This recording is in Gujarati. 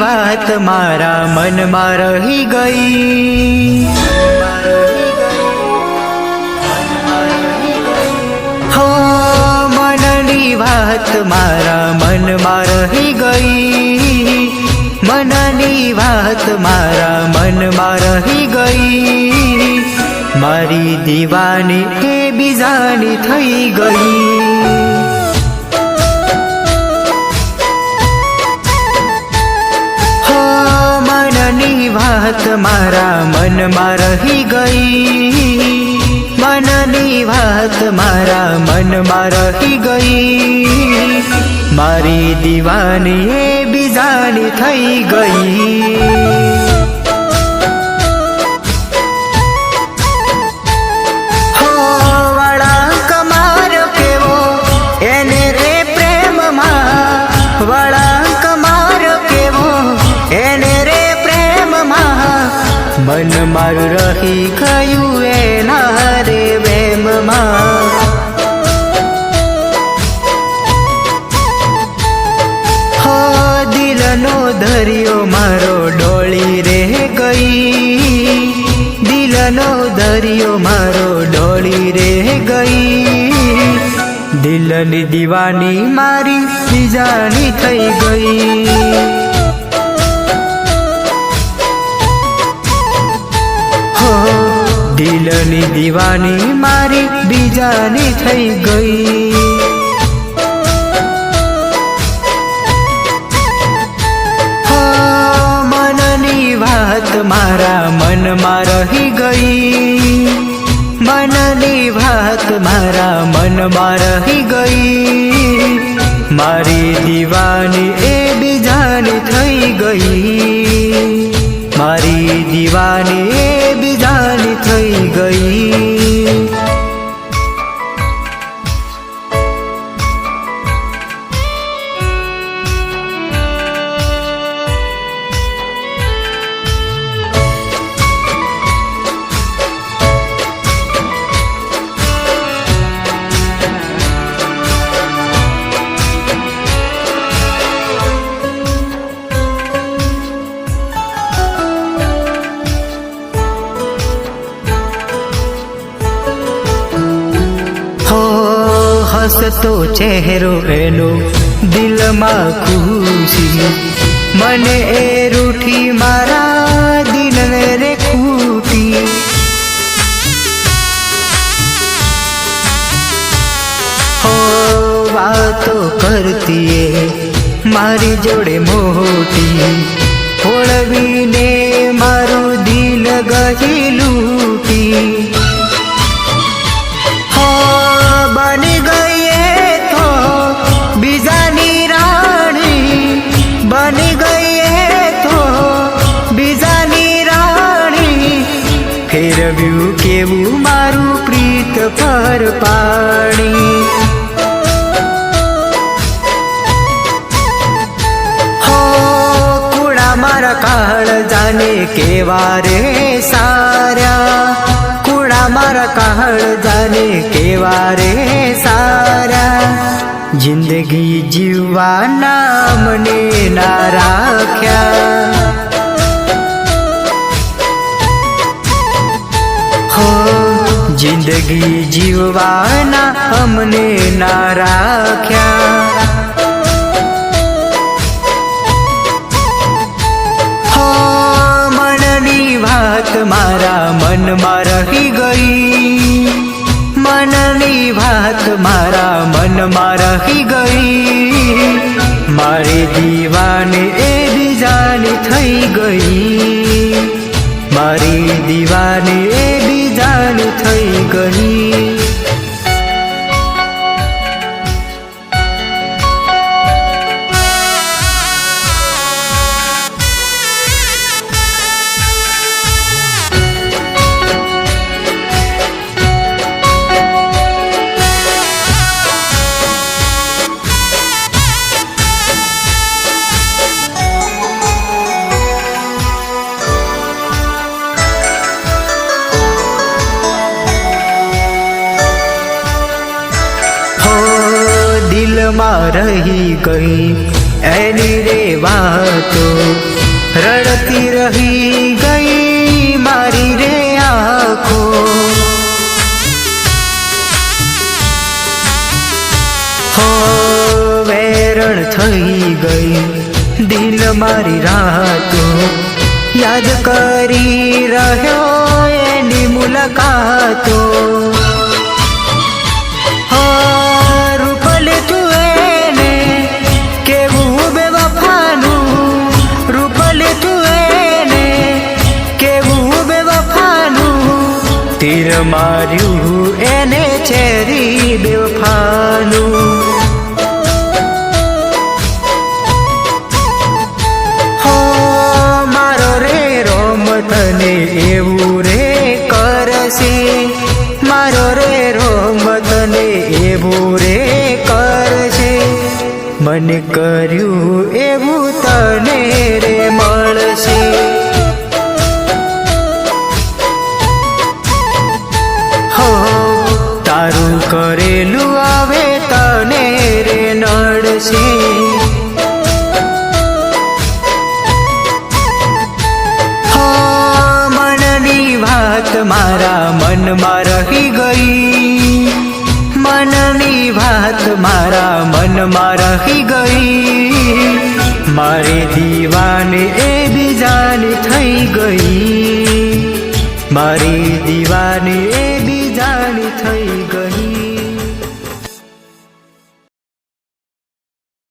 વાત મારા મનમાં રહી ગઈ. હો, મનની વાત મારા મનમાં રહી ગઈ. મનની વાત મારા મનમાં રહી ગઈ. મારી દીવાની એ બીજાની થઈ ગઈ. વાત મારા મનમાં રહી ગઈ. મનની વાત મારા મનમાં રહી ગઈ. મારી દીવાની એ બીજાની થઈ ગઈ. મારું રહી ગયું એના રે વેમમાં હો દિલનો દરિયો મારો ડોળી રે ગઈ. દિલનો દરિયો મારો ડોળી રે ગઈ. દિલની દીવાની મારી બીજાની થઈ ગઈ. દિલની દીવાની મારી બીજાની થઈ ગઈ. મનની વાત મારા મનમાં રહી ગઈ. મનની વાત મારા મનમાં રહી ગઈ. મારી દીવાની એ બીજાની થઈ ગઈ. મારી દીવાની એ બીજાની થઈ હસતો ચહેરો એનો દિલમાં ખુશી. મને એ રૂઠી મારા દિલને રે ખૂટી. હો, વાતો કરતી મારી જોડે મોટી. ઓળવીને મારું દિલ ગહી લૂટી. ફેરવ્યું કેવું મારું પ્રીત પર પાણી. હો, કુણા મારા કાળ જાને કેવા રે સાર્યા? કુણા મારા કાળ જાને કેવા રે સારા જિંદગી જીવવાના મને ના રાખ્યા. જિંદગી જીવવાના અમને ના રાખ્યા મનની વાત મારા મનમાં રહી ગઈ. મનની વાત મારા મનમાં રહી ગઈ. મારી દીવાને એ બીજાની થઈ ગઈ. મારી દીવાને એ બીજાની થઈ ગઈ દિલમાં રહી ગઈ. એની રે વાતો રડતી રહી ગઈ મારી રે આંખો. હો વેરણ થઈ ગઈ દિલ મારી રાતો. યાદ કરી રહ્યો એની મુલાકાતો. માર્યું એને ચેરી બેવફાનું હો, મારો રે રોમ તને એવું રે કરશે. મારો રે રોમ તને એવું રે કરશે. મને કર્યું વાત મારા મનમાં રહી ગઈ. મનની વાત મારા મનમાં રહી ગઈ. મારી દીવાને એ બીજાની થઈ ગઈ. મારી દીવાની એ બીજાની થઈ ગઈ.